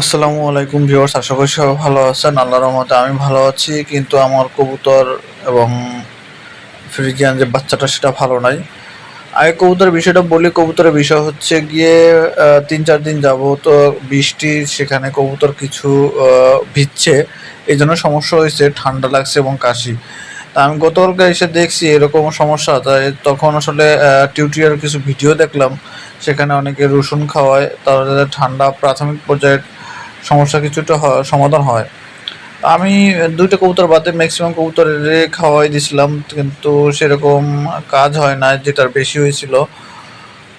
আসসালামু আলাইকুম ভিউয়ার্স, আশা করি সবাই ভালো আছেন। আল্লাহর রহমতে আমি ভালো আছি, কিন্তু আমার কবুতর এবং ফ্রিজিয়ান যে বাচ্চাটা, সেটা ভালো নাই। আগে কবুতরের বিষয়টা বলি, কবুতরের বিষয় হচ্ছে গিয়ে তিন চার দিন যাব তো বৃষ্টি, সেখানে কবুতর কিছু ভিজছে। এই জন্য সমস্যা হয়েছে, ঠান্ডা লাগছে এবং কাশি। তা আমি গতকালকে এসে দেখছি এরকম সমস্যা, তাই তখন আসলে টিউটোরিয়াল কিছু ভিডিও দেখলাম। সেখানে অনেকে রসুন খাওয়ায় তাহলে ঠান্ডা প্রাথমিক পর্যায়ের সমস্যা কিছুটা সমাধান হয়। আমি দুইটা কবুতর বাদে ম্যাক্সিমাম কবুতর খাওয়াই দিছিলাম, কিন্তু সেরকম কাজ হয় না যেটার বেশি হয়েছিল।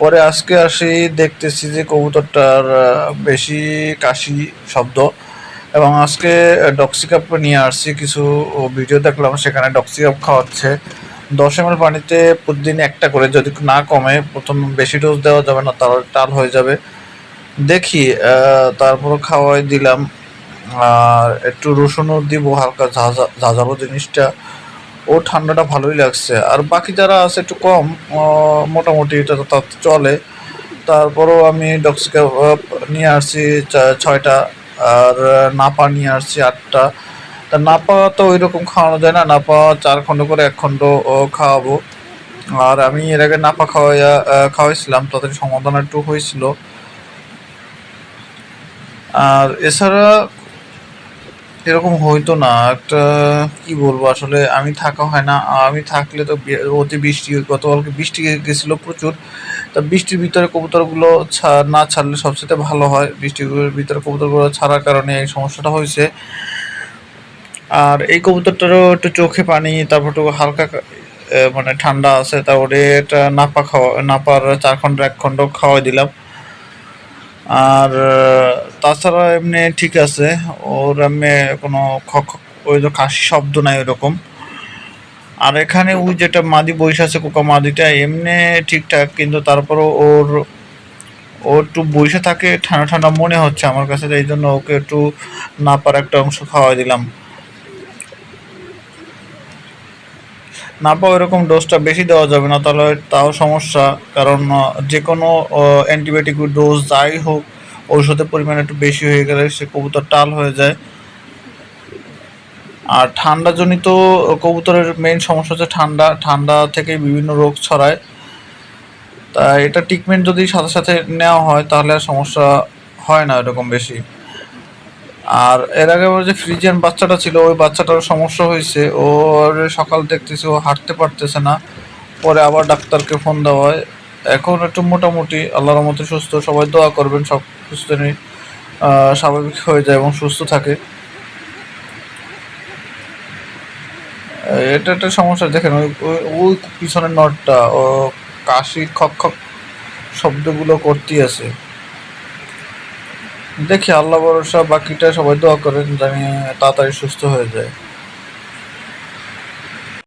পরে আজকে আসি, দেখতেছি যে কবুতরটার বেশি কাশি শব্দ। এবং আজকে ডক্সিকাপ নিয়ে আসছি, কিছু ভিডিও দেখলাম, সেখানে ডক্সিকাপ খাওয়াচ্ছে। দশ এম পানিতে প্রতিদিন একটা করে, যদি না কমে, প্রথম বেশি ডোজ দেওয়া যাবে না, তাহলে টাল হয়ে যাবে। দেখি তারপর খাওয়াই দিলাম। আর একটু রসুনও দিব, হালকা ঝাঁঝা- ঝাঁঝালো জিনিসটা। ও ঠান্ডাটা ভালোই লাগছে। আর বাকি যারা আছে একটু কম মোটামুটি এটা তো চলে। তারপরও আমি ডক্সিকা নিয়ে আসছি ছয়টা, আর নাপা নিয়ে আসছি আটটা। তা নাপা তো ওই রকম খাওয়ানো যায় না। নাপা চার খণ্ড করে এক খণ্ড খাওয়াবো। আর আমি এর আগে নাপা খাওয়াইয়া খাওয়াইছিলাম তাদের সমাধান একটু হয়েছিল। আর এছাড়া এরকম হইতো না, একটা, কি বলব, আসলে আমি থাকা হয় না। আমি থাকলে তো অতি বৃষ্টি, গতকালকে বৃষ্টি গেছিল প্রচুর। তা বৃষ্টির ভিতরে কবুতরগুলো না ছাড়লে সবচেয়ে ভালো হয়। বৃষ্টির ভিতরে কবুতরগুলো ছাড়ার কারণে এই সমস্যাটা হয়েছে। আর এই কবুতরটারও একটু চোখে পানি, তারপর একটু হালকা মানে ঠান্ডা আছে তারপরে এটা নাপা খাওয়া নাপার চার খণ্ড, এক খণ্ড খাওয়াই দিলাম। আর তাছাড়া এমনি ঠিক আছে। ওর এমনি কোনো খ- খ- ওই যে কাশি শব্দ নাই ওরকম। আর এখানে ওই যেটা মাদি বইস আছে, কোকা মাদিটা, এমনি ঠিকঠাক। কিন্তু তারপরও ওর, ও একটু বইসে থাকে, ঠান্ডা ঠান্ডা মনে হচ্ছে আমার কাছে এই জন্য ওকে একটু নাপার একটা অংশ খাওয়াই দিলাম। নাপা এরকম ডোজটা বেশি দেওয়া যাবে না, তাহলে তাও সমস্যা। কারণ যে কোনো অ্যান্টিবায়োটিক ডোজ যাই হোক ঔষধের পরিমাণ একটু বেশি হয়ে গেলে সে কবুতর টাল হয়ে যায়। আর ঠান্ডাজনিত কবুতরের মেইন সমস্যা হচ্ছে ঠান্ডা। ঠান্ডা থেকে বিভিন্ন রোগ ছড়ায়। তা এটা ট্রিটমেন্ট যদি সাথে সাথে নেওয়া হয়, তাহলে আর সমস্যা হয় না এরকম বেশি। আর এর আগে যে ফ্রিজিয়ান বাচ্চাটা ছিল, ওই বাচ্চাটার সমস্যা হয়েছে। ওর সকাল দেখতেছি, ও হাঁটতে পারতেছে না। পরে আবার ডাক্তারকে ফোন দেওয়া হয়। এখন একটু মোটামুটি, আল্লাহর মতো সুস্থ, সবাই দোয়া করবেন, সব সুস্থ নিয়ে স্বাভাবিক হয়ে যায় এবং সুস্থ থাকে। এটা একটা সমস্যা, দেখেন, ওই, ওই- ওই পিছনের নটটা ও কাশি, খক খক শব্দগুলো করতেই আছে। দেখি, আল্লাহ ভরসা, বাকিটা সবাই দোয়া করেন, জানি তাড়াতাড়ি সুস্থ হয়ে যায়।